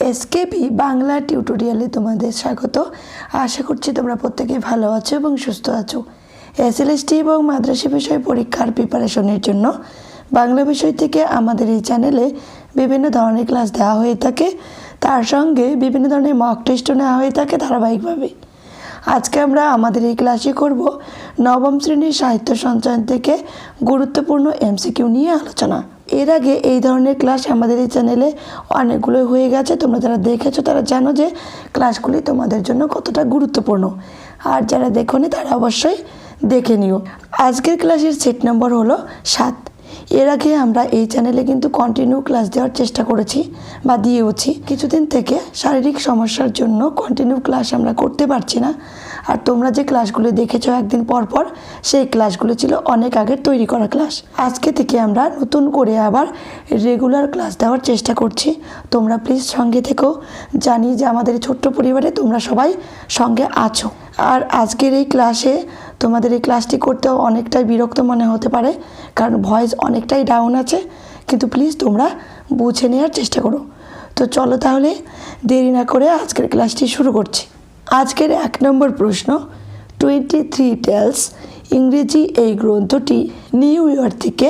এসকেপি বাংলা টিউটোরিয়ালে তোমাদের স্বাগত। আশা করছি তোমরা প্রত্যেকেই ভালো আছো এবং সুস্থ আছো। এসএলএসটি এবং মাদ্রাসা বিষয় পরীক্ষার প্রিপারেশনের জন্য বাংলা বিষয় থেকে আমাদের এই চ্যানেলে বিভিন্ন ধরনের ক্লাস দেওয়া হয়ে থাকে। তার সঙ্গে বিভিন্ন ধরনের মক টেস্টও নেওয়া হয়ে থাকে ধারাবাহিকভাবে। আজকে আমরা আমাদের এই ক্লাসে করব নবম শ্রেণির সাহিত্য সঞ্চয়ন থেকে গুরুত্বপূর্ণ এমসিকিউ নিয়ে আলোচনা। এর আগে এই ধরনের ক্লাস আমাদের এই চ্যানেলে অনেকগুলো হয়ে গেছে। তোমরা যারা দেখেছ, তারা জানো যে ক্লাসগুলি তোমাদের জন্য কতটা গুরুত্বপূর্ণ। আর যারা দেখো তারা অবশ্যই দেখে নিও। আজকের ক্লাসের সেট নম্বর হলো সাত। এর আগে আমরা এই চ্যানেলে কিন্তু কন্টিনিউ ক্লাস দেওয়ার চেষ্টা করেছি বা দিয়েওছি। কিছুদিন থেকে শারীরিক সমস্যার জন্য কন্টিনিউ ক্লাস আমরা করতে পারছি না। আর তোমরা যে ক্লাসগুলো দেখেছ একদিন পর পর, সেই ক্লাসগুলো ছিল অনেক আগের তৈরি করা ক্লাস আজকে থেকে আমরা নতুন করে আবার রেগুলার ক্লাস দেওয়ার চেষ্টা করছি। তোমরা প্লিজ সঙ্গে থেকেও জানি যে আমাদের ছোট্ট পরিবারে তোমরা সবাই সঙ্গে আছো। আর আজকের এই ক্লাসে তোমাদের এই ক্লাসটি করতেও অনেকটাই বিরক্ত মনে হতে পারে, কারণ ভয়েস অনেকটাই ডাউন আছে, কিন্তু প্লিজ তোমরা বুঝে নেওয়ার চেষ্টা করো। তো চলো তাহলে দেরি না করে আজকের ক্লাসটি শুরু করছি। আজকের এক নম্বর প্রশ্ন টোয়েন্টি থ্রি টেলস ইংরেজি এই গ্রন্থটি নিউ ইয়র্ক থেকে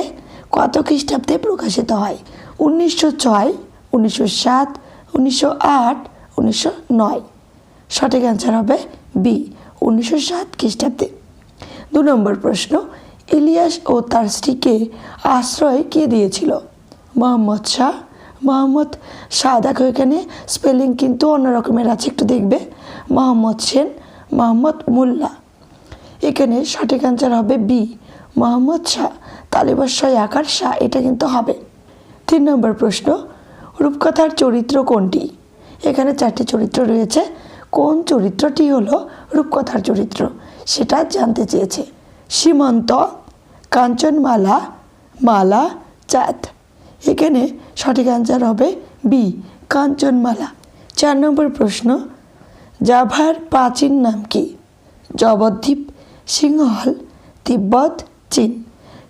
কত খ্রিস্টাব্দে প্রকাশিত হয়? উনিশশো ছয়, উনিশশো সাত, উনিশশো আট, উনিশশো নয়। সঠিক অ্যান্সার হবে বি উনিশশো সাত খ্রিস্টাব্দে। দু নম্বর প্রশ্ন, ইলিয়াস ও তার স্ত্রীকে আশ্রয় কে দিয়েছিল? মোহাম্মদ শাহ। মোহাম্মদ শাহ, দেখো এখানে স্পেলিং কিন্তু অন্য রকমের আছে, একটু দেখবে। মোহাম্মদ সেন, মোহাম্মদ মোল্লা। এখানে সঠিক অ্যান্সার হবে বি মোহাম্মদ শাহ। তালিবাস্বয় আকার শাহ, এটা কিন্তু হবে। তিন নম্বর প্রশ্ন, রূপকথার চরিত্র কোনটি? এখানে চারটি চরিত্র রয়েছে। কোন চরিত্রটি হলো রূপকথার চরিত্র? সেটা জানতে চেয়েছে। সীমন্ত, কাঞ্চনমালা, মালা, চাঁদ। এখানে সঠিক অ্যান্সার হবে বি কাঞ্চনমালা। চার নম্বর প্রশ্ন, জাভার প্রাচীন নাম কি? জবদ্বীপ সিংহল, তিব্বত, চীন।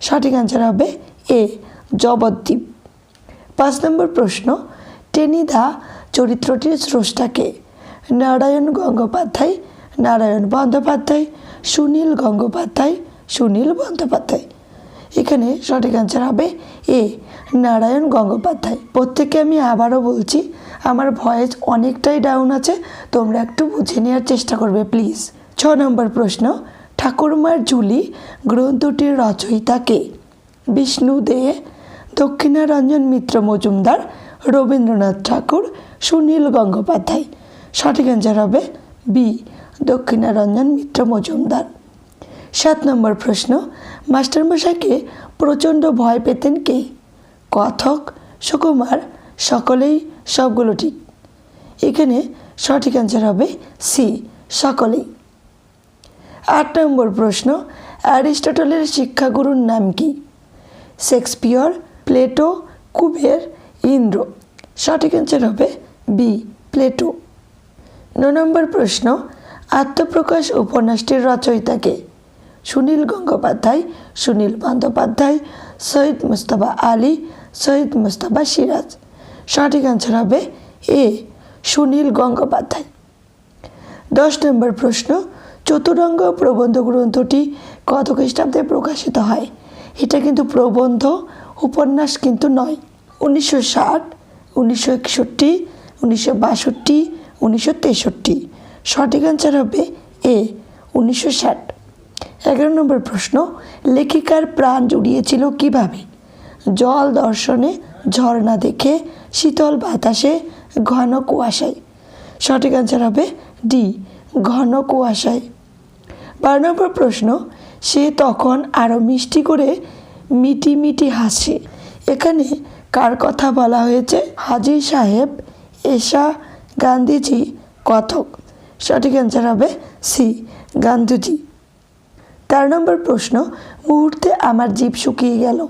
সঠিক অ্যান্সার হবে এ জবদ্বীপ পাঁচ নম্বর প্রশ্ন, টেনিদা চরিত্রটির স্রষ্টাকে নারায়ণ গঙ্গোপাধ্যায় নারায়ণ বন্দ্যোপাধ্যায়, সুনীল গঙ্গোপাধ্যায়, সুনীল বন্দ্যোপাধ্যায়। এখানে সঠিক অ্যান্সার হবে এ নারায়ণ গঙ্গোপাধ্যায়। প্রত্যেককে আমি আবারও বলছি, আমার ভয়েস অনেকটাই ডাউন আছে, তোমরা একটু বুঝে নেওয়ার চেষ্টা করবে প্লিজ ছ নম্বর প্রশ্ন, ঠাকুরমার ঝুলি গ্রন্থটির রচয়িতা কে? বিষ্ণু দে, দক্ষিণারঞ্জন মিত্র মজুমদার, রবীন্দ্রনাথ ঠাকুর, সুনীল গঙ্গোপাধ্যায়। সঠিক অ্যান্সার হবে বি দক্ষিণারঞ্জন মিত্র মজুমদার। সাত নম্বর প্রশ্ন, মাস্টারমশাইকে প্রচণ্ড ভয় পেতেন কে? কথক, সুকুমার, সকলেই সবগুলো ঠিক। এখানে সঠিক অ্যান্সার হবে সি সকলেই। আট নম্বর প্রশ্ন, অ্যারিস্টটলের শিক্ষাগুরুর নাম কি? Shakespeare, Plato, Kuber, Indra. সঠিক অ্যান্সার হবে বি প্লেটো। ন নম্বর প্রশ্ন আত্মপ্রকাশ উপন্যাসটির রচয়িতাকে সুনীল গঙ্গোপাধ্যায়, সুনীল বন্দ্যোপাধ্যায়, সৈয়দ মুস্তফা আলী, সৈয়দ মুস্তফা সিরাজ। সঠিক অ্যান্সার হবে এ, সুনীল গঙ্গোপাধ্যায়। দশ নম্বর প্রশ্ন, চতুরঙ্গ প্রবন্ধ গ্রন্থটি কত খ্রিস্টাব্দে প্রকাশিত হয়? এটা কিন্তু প্রবন্ধ, উপন্যাস কিন্তু নয়। উনিশশো ষাট, উনিশশো একষট্টি, উনিশশো বাষট্টি, উনিশশো তেষট্টি। সঠিক অ্যান্সার হবে এ উনিশশো ষাট। এগারো নম্বর প্রশ্ন, লেখিকার প্রাণ জুড়িয়েছিল কীভাবে? জল দর্শনে, ঝর্ণা দেখে, শীতল বাতাসে, ঘন কুয়াশায়। সঠিক অ্যান্সার হবে ডি ঘন কুয়াশায়। বারো নম্বর প্রশ্ন, সে তখন আরও মিষ্টি করে মিটি মিটি হাসে। এখানে কার কথা বলা হয়েছে? হাজি সাহেব, এশা গান্ধীজি, কথক। সঠিক অ্যান্সার হবে সি, গান্ধুজি। তেরো নম্বর প্রশ্ন, মুহূর্তে আমার জীব শুকিয়ে গেল।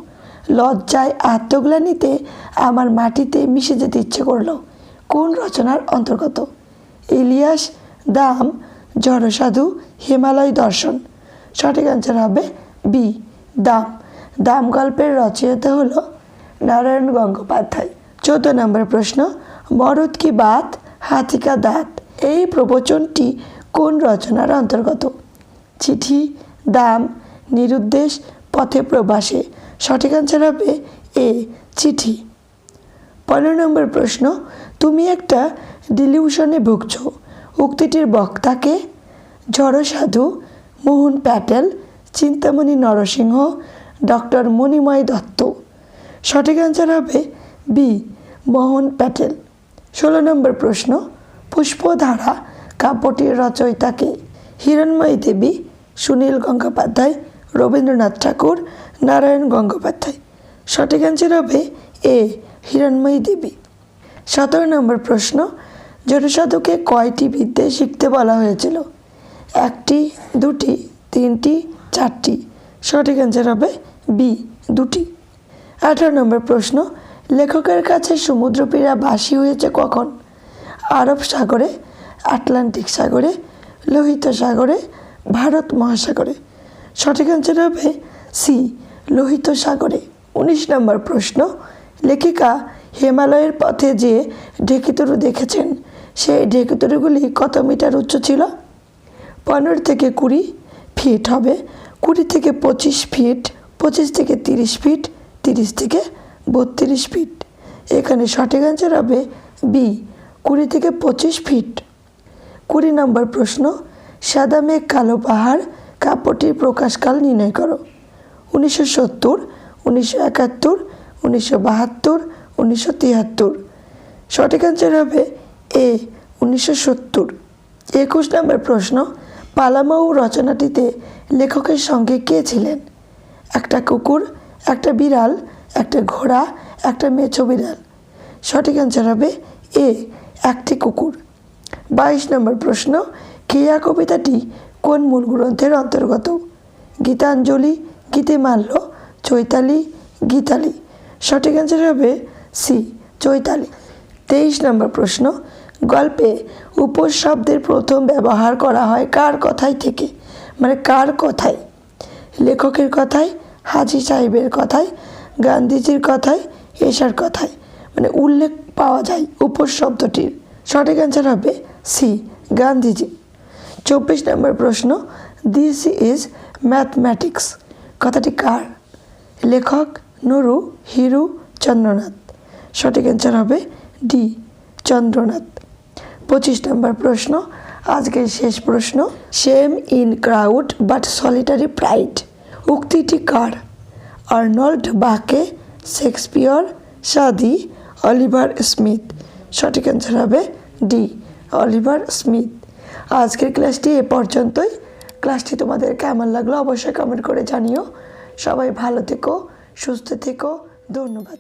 লজ্জায় আত্মগ্লানিতে আমার মাটিতে মিশে যেতে ইচ্ছে করল। কোন রচনার অন্তর্গত? ইলিয়াস দাম, জড়সাধু, হিমালয় দর্শন। সঠিক অ্যান্সার হবে বি দাম। দাম গল্পের রচয়িতা হল নারায়ণ গঙ্গোপাধ্যায়। চৌদ্দ নম্বর প্রশ্ন, মরদ কি বাত, হাতিকা দাঁত? এই প্রবচনটি কোন রচনার অন্তর্গত? চিঠি, দাম, নিরুদ্দেশ, পথে প্রবাসে। সঠিক আনসার হবে এ, চিঠি। পনেরো নম্বর প্রশ্ন, তুমি একটা ডিলিউশনে ভুগছ। উক্তিটির বক্তাকে ঝড় সাধু মোহন প্যাটেল, চিন্তামণি নরসিংহ, ডক্টর মণিময় দত্ত। সঠিক অ্যান্সার হবে বি, মোহন প্যাটেল। ষোলো নম্বর প্রশ্ন পুষ্পধারা কাব্যটির রচয়িতাকে হিরণময়ী দেবী সুনীল গঙ্গোপাধ্যায়, রবীন্দ্রনাথ ঠাকুর, নারায়ণ গঙ্গোপাধ্যায়। সঠিক অ্যান্সার হবে এ হিরণময়ী দেবী। সতেরো নম্বর প্রশ্ন, জনসাধুকে কয়টি বিদ্যে শিখতে বলা হয়েছিল? একটি, দুটি, তিনটি, চারটি। সঠিক অ্যান্সার হবে বি দুটি। আঠারো নম্বর প্রশ্ন, লেখকের কাছে সমুদ্রপীড়া বাসি হয়েছে কখন? আরব সাগরে, আটলান্টিক সাগরে, লোহিত সাগরে, ভারত মহাসাগরে। সঠিক অ্যান্সার হবে সি লোহিত সাগরে। উনিশ নম্বর প্রশ্ন, লেখিকা হিমালয়ের পথে যে ঢেকিতরু দেখেছেন, সেই ঢেকিতরুগুলি কত মিটার উচ্চ ছিল? পনেরো থেকে কুড়ি ফিট হবে, কুড়ি থেকে পঁচিশ ফিট পঁচিশ থেকে তিরিশ ফিট তিরিশ থেকে বত্রিশ ফিট এখানে সঠিক অ্যান্সার হবে বি কুড়ি থেকে পঁচিশ ফিট কুড়ি নম্বর প্রশ্ন, সাদা মেঘ কালো পাহাড় কাব্যটির প্রকাশকাল নির্ণয় করো। উনিশশো সত্তর, উনিশশো একাত্তর, উনিশশো বাহাত্তর, উনিশশো তিয়াত্তর। সঠিক অ্যান্সার হবে এ, উনিশশো সত্তর। একুশ নম্বর প্রশ্ন পালামাউ রচনাটিতে লেখকের সঙ্গে কে ছিলেন? একটা কুকুর, একটা বিড়াল, একটা ঘোড়া, একটা মেছো বিড়াল। সঠিক অ্যান্সার হবে এ একটি কুকুর। বাইশ নম্বর প্রশ্ন কেয়া কবিতাটি কোন মূল গ্রন্থের অন্তর্গত? গীতাঞ্জলি, গীতিমাল্য, চৈতালি, গীতালি। সঠিক অ্যান্সার হবে সি, চৈতালি। তেইশ নম্বর প্রশ্ন, গল্পে উপর শব্দের প্রথম ব্যবহার করা হয় কার কথায় থেকে? মানে কার কথায় লেখকের কথায় হাজি সাহেবের কথায় গান্ধীজির কথায় এশার কথায় মানে উল্লেখ পাওয়া যায় উপর শব্দটির। সঠিক অ্যান্সার হবে সি গান্ধীজি। চব্বিশ নম্বর প্রশ্ন দিস ইজ ম্যাথম্যাটিক্স কথাটি কার? লেখক নুরু হিরু চন্দ্রনাথ। সঠিক অ্যান্সার হবে ডি চন্দ্রনাথ। পঁচিশ নম্বর প্রশ্ন, আজকের শেষ প্রশ্ন same in crowd but solitary pride উক্তিটি কার? আর্নল্ড বাকে, শেক্সপিয়র সাদি অলিভার স্মিথ। সঠিক অ্যান্সার হবে ডি অলিভার স্মিথ। আজকের ক্লাসটি এ পর্যন্তই। ক্লাসটি তোমাদের কেমন লাগল অবশ্যই কমেন্ট করে জানিও। সবাই ভালো থেকো, সুস্থ থেকো। ধন্যবাদ।